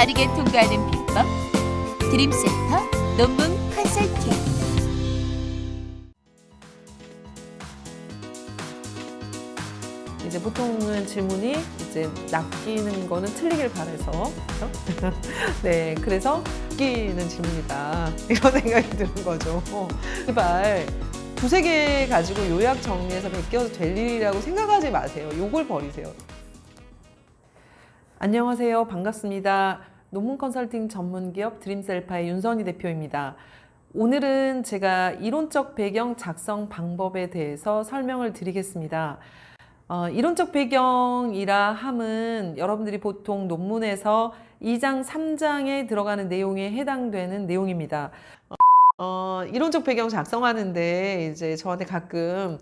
빠르게 통과하는 비법 드림센터 논문 컨설팅. 이제 보통은 질문이 이제 낚이는 거는 틀리길 바래서 그렇죠? 네 그래서 웃기는 질문이다. 이런 생각이 드는 거죠. 어, 제발 두세 개 가지고 요약 정리해서 베껴도 될 일이라고 생각하지 마세요. 요걸 버리세요. 안녕하세요. 반갑습니다 논문 컨설팅 전문 기업 드림셀파의 윤선희 대표입니다 오늘은 제가 이론적 배경 작성 방법에 대해서 설명을 드리겠습니다. 어, 이론적 배경이라 함은 여러분들이 보통 논문에서 2장, 3장에 들어가는 내용에 해당되는 내용입니다. 어, 이론적 배경 작성하는데 이제 저한테 가끔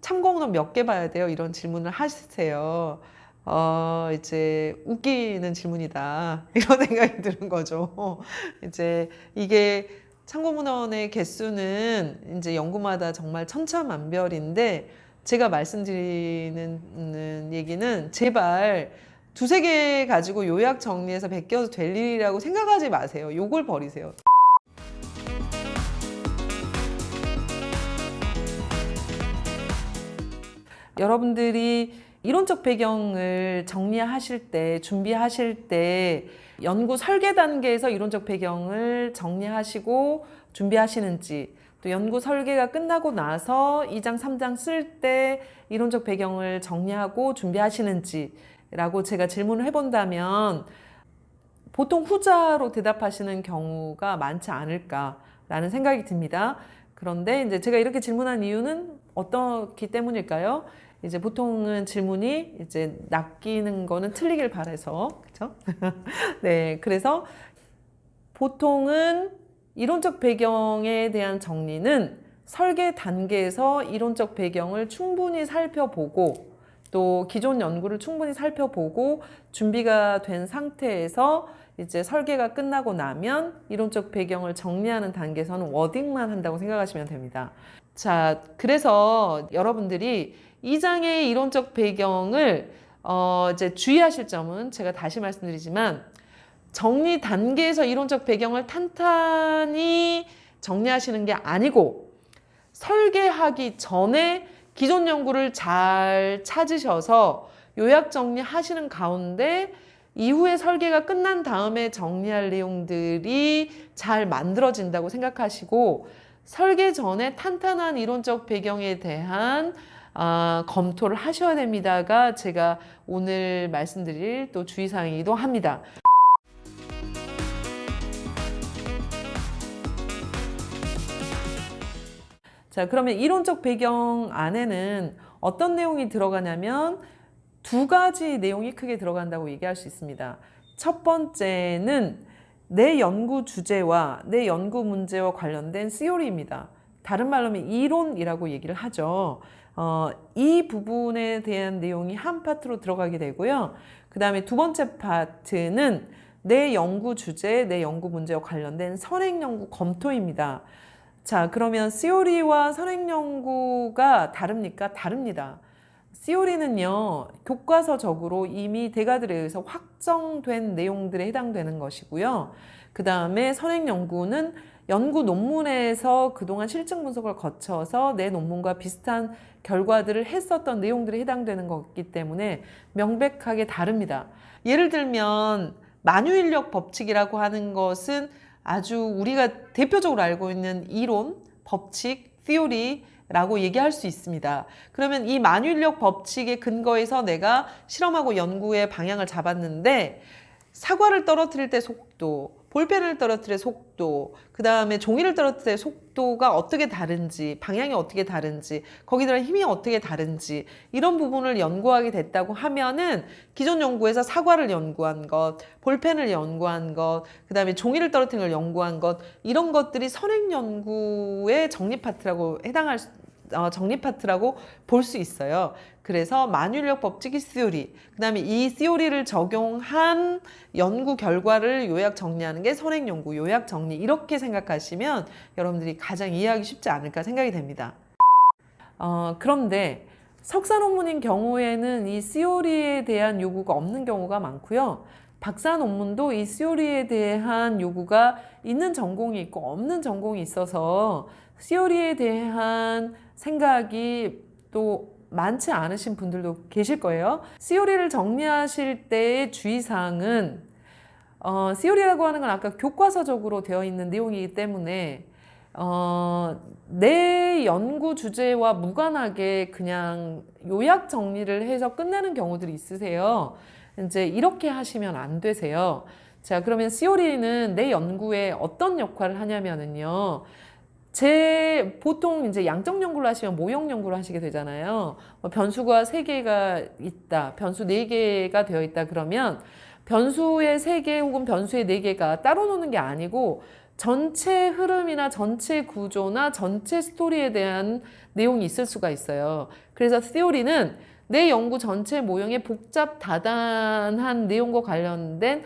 참고문헌 몇개 봐야 돼요? 이런 질문을 하세요. 어, 이제 웃기는 질문이다. 이런 생각이 드는 거죠. 이제 이게 참고문헌의 개수는 이제 연구마다 정말 천차만별인데 제가 말씀드리는 음, 얘기는 제발 두세 개 가지고 요약 정리해서 베껴도 될 일이라고 생각하지 마세요. 요걸 버리세요. 여러분들이 이론적 배경을 정리하실 때, 준비하실 때 연구 설계 단계에서 이론적 배경을 정리하시고 준비하시는지 또 연구 설계가 끝나고 나서 2장, 3장 쓸 때 이론적 배경을 정리하고 준비하시는지 라고 제가 질문을 해본다면 보통 후자로 대답하시는 경우가 많지 않을까라는 생각이 듭니다. 그런데 이제 제가 이렇게 질문한 이유는 어떻기 때문일까요? 이제 보통은 질문이 이제 낚이는 거는 틀리길 바래서 그렇죠? 네, 그래서 보통은 이론적 배경에 대한 정리는 설계 단계에서 이론적 배경을 충분히 살펴보고 또 기존 연구를 충분히 살펴보고 준비가 된 상태에서 이제 설계가 끝나고 나면 이론적 배경을 정리하는 단계에서는 워딩만 한다고 생각하시면 됩니다. 자, 그래서 여러분들이 이 장의 이론적 배경을 어 이제 주의하실 점은 제가 다시 말씀드리지만 정리 단계에서 이론적 배경을 탄탄히 정리하시는 게 아니고 설계하기 전에 기존 연구를 잘 찾으셔서 요약 정리하시는 가운데 이후에 설계가 끝난 다음에 정리할 내용들이 잘 만들어진다고 생각하시고 설계 전에 탄탄한 이론적 배경에 대한 아, 검토를 하셔야 됩니다가 제가 오늘 말씀드릴 또 주의사항이기도 합니다. 자, 그러면 이론적 배경 안에는 어떤 내용이 들어가냐면 두 가지 내용이 크게 들어간다고 얘기할 수 있습니다. 첫 번째는 내 연구 주제와 내 연구 문제와 관련된 시오리입니다. 다른 말로 하면 이론이라고 얘기를 하죠. 어, 이 부분에 대한 내용이 한 파트로 들어가게 되고요. 그 다음에 두 번째 파트는 내 연구 주제, 내 연구 문제와 관련된 선행 연구 검토입니다. 자, 그러면 시오리와 선행 연구가 다릅니까? 다릅니다. 시오리는요, 교과서적으로 이미 대가들에 의해서 확정된 내용들에 해당되는 것이고요. 그 다음에 선행 연구는 연구 논문에서 그동안 실증 분석을 거쳐서 내 논문과 비슷한 결과들을 했었던 내용들에 해당되는 거기 때문에 명백하게 다릅니다. 예를 들면 만유인력 법칙이라고 하는 것은 아주 우리가 대표적으로 알고 있는 이론, 법칙, theory 라고 얘기할 수 있습니다. 그러면 이 만유인력 법칙에 근거해서 내가 실험하고 연구의 방향을 잡았는데 사과를 떨어뜨릴 때 속도, 볼펜을 떨어뜨릴 속도, 그 다음에 종이를 떨어뜨릴 속도가 어떻게 다른지, 방향이 어떻게 다른지, 거기에 대한 힘이 어떻게 다른지, 이런 부분을 연구하게 됐다고 하면은 기존 연구에서 사과를 연구한 것, 볼펜을 연구한 것, 그 다음에 종이를 떨어뜨리는 걸 연구한 것, 이런 것들이 선행 연구의 정리 파트라고 해당할 수, 어, 정리 파트라고 볼 수 있어요. 그래서 만유인력 법칙이 시오리, 그 다음에 이 시오리를 적용한 연구 결과를 요약 정리하는 게 선행 연구, 요약 정리 이렇게 생각하시면 여러분들이 가장 이해하기 쉽지 않을까 생각이 됩니다. 어, 그런데 석사 논문인 경우에는 이 CO리에 대한 요구가 없는 경우가 많고요. 박사 논문도 이 CO리에 대한 요구가 있는 전공이 있고 없는 전공이 있어서 CO리에 대한 생각이 또 많지 않으신 분들도 계실 거예요. CO리를 정리하실 때의 주의사항은 어, CO리라고 하는 건 아까 교과서적으로 되어 있는 내용이기 때문에 어, 내 연구 주제와 무관하게 그냥 요약 정리를 해서 끝내는 경우들이 있으세요. 이제 이렇게 하시면 안 되세요. 자, 그러면 CO리는 내 연구에 어떤 역할을 하냐면은요. 제 보통 이제 양적 연구를 하시면 모형 연구를 하시게 되잖아요. 뭐 변수가 세 개가 있다, 변수 네 개가 되어 있다 그러면 변수의 세 개 혹은 변수의 네 개가 따로 노는 게 아니고 전체 흐름이나 전체 구조나 전체 스토리에 대한 내용이 있을 수가 있어요. 그래서 theory는 내 연구 전체 모형의 복잡 다단한 내용과 관련된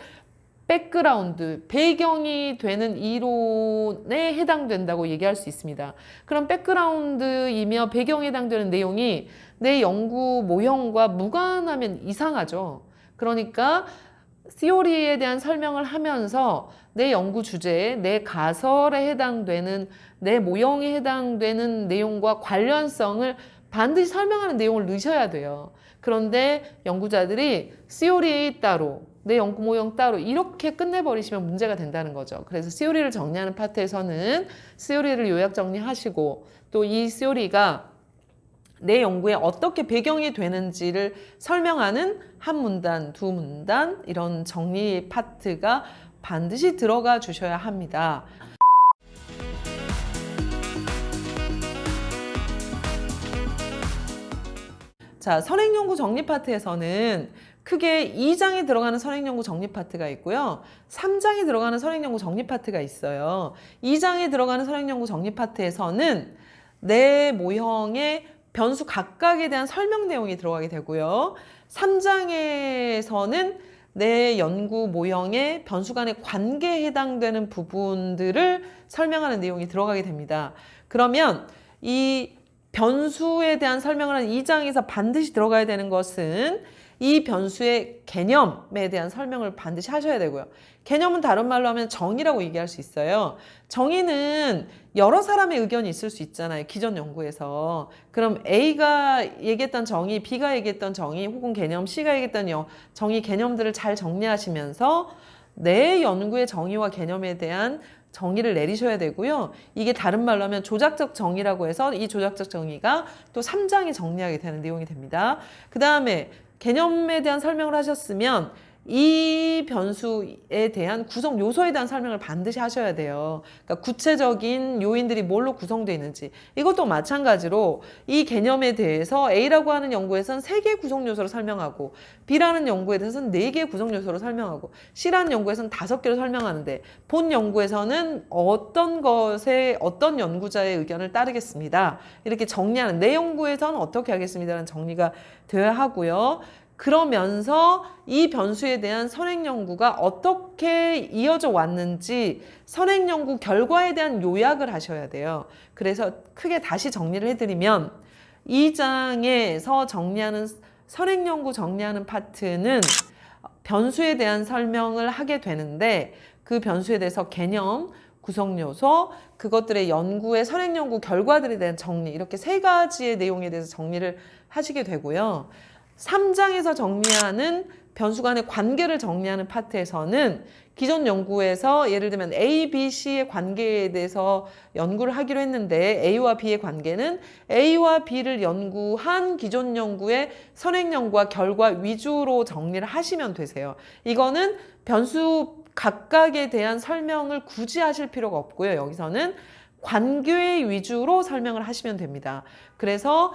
백그라운드, 배경이 되는 이론에 해당된다고 얘기할 수 있습니다. 그럼 백그라운드이며 배경에 해당되는 내용이 내 연구 모형과 무관하면 이상하죠. 그러니까 시오리에 대한 설명을 하면서 내 연구 주제에 내 가설에 해당되는 내 모형에 해당되는 내용과 관련성을 반드시 설명하는 내용을 넣으셔야 돼요. 그런데 연구자들이 시오리 따로 내 연구 모형 따로 이렇게 끝내버리시면 문제가 된다는 거죠. 그래서 시오리를 정리하는 파트에서는 시오리를 요약 정리하시고 또 이 시오리가 내 연구에 어떻게 배경이 되는지를 설명하는 한 문단, 두 문단 이런 정리 파트가 반드시 들어가 주셔야 합니다. 자, 선행연구 정리 파트에서는 크게 2장에 들어가는 선행연구 정리 파트가 있고요. 3장에 들어가는 선행연구 정리 파트가 있어요. 2장에 들어가는 선행연구 정리 파트에서는 내 모형의 변수 각각에 대한 설명 내용이 들어가게 되고요. 3장에서는 내 연구 모형의 변수 간의 관계에 해당되는 부분들을 설명하는 내용이 들어가게 됩니다. 그러면 이 변수에 대한 설명을 한 2장에서 반드시 들어가야 되는 것은 이 변수의 개념에 대한 설명을 반드시 하셔야 되고요. 개념은 다른 말로 하면 정의라고 얘기할 수 있어요. 정의는 여러 사람의 의견이 있을 수 있잖아요. 기존 연구에서. 그럼 A가 얘기했던 정의, B가 얘기했던 정의, 혹은 개념, C가 얘기했던 여- 정의, 개념들을 잘 정리하시면서 내 연구의 정의와 개념에 대한 정의를 내리셔야 되고요. 이게 다른 말로 하면 조작적 정의라고 해서 이 조작적 정의가 또 3장에 정리하게 되는 내용이 됩니다. 그 다음에 개념에 대한 설명을 하셨으면 이 변수에 대한 구성 요소에 대한 설명을 반드시 하셔야 돼요. 그러니까 구체적인 요인들이 뭘로 구성되어 있는지 이것도 마찬가지로 이 개념에 대해서 A라고 하는 연구에서는 세개 구성 요소로 설명하고 B라는 연구에 대해서는 네개 구성 요소로 설명하고 C라는 연구에서는 다섯 개로 설명하는데 본 연구에서는 어떤 것에 어떤 연구자의 의견을 따르겠습니다. 이렇게 정리하는 내 연구에서는 어떻게 하겠습니다라는 정리가 되어야 하고요. 그러면서 이 변수에 대한 선행 연구가 어떻게 이어져 왔는지 선행 연구 결과에 대한 요약을 하셔야 돼요. 그래서 크게 다시 정리를 해드리면 이 장에서 정리하는 선행 연구 정리하는 파트는 변수에 대한 설명을 하게 되는데 그 변수에 대해서 개념, 구성 요소, 그것들의 연구의 선행 연구 결과들에 대한 정리 이렇게 세 가지의 내용에 대해서 정리를 하시게 되고요. 3장에서 정리하는 변수 간의 관계를 정리하는 파트에서는 기존 연구에서 예를 들면 A, B, C의 관계에 대해서 연구를 하기로 했는데 A와 B의 관계는 A와 B를 연구한 기존 연구의 선행 연구와 결과 위주로 정리를 하시면 되세요. 이거는 변수 각각에 대한 설명을 굳이 하실 필요가 없고요. 여기서는 관계 위주로 설명을 하시면 됩니다. 그래서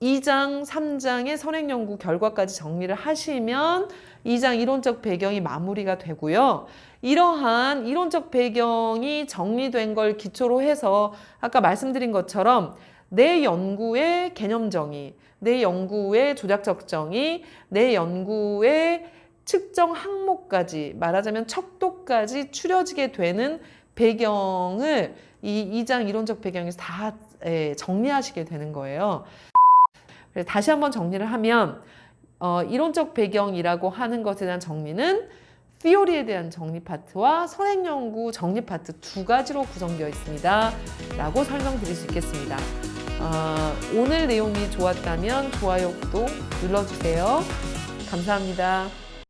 2장, 3장의 선행 연구 결과까지 정리를 하시면 2장 이론적 배경이 마무리가 되고요. 이러한 이론적 배경이 정리된 걸 기초로 해서 아까 말씀드린 것처럼 내 연구의 개념 정의, 내 연구의 조작적 정의, 내 연구의 측정 항목까지 말하자면 척도까지 추려지게 되는 배경을 이 2장 이론적 배경에서 다 예, 정리하시게 되는 거예요. 그래서 다시 한번 정리를 하면 어, 이론적 배경이라고 하는 것에 대한 정리는 theory에 대한 정리 파트와 선행 연구 정리 파트 두 가지로 구성되어 있습니다. 라고 설명드릴 수 있겠습니다. 어, 오늘 내용이 좋았다면 좋아요, 구독 눌러주세요. 감사합니다.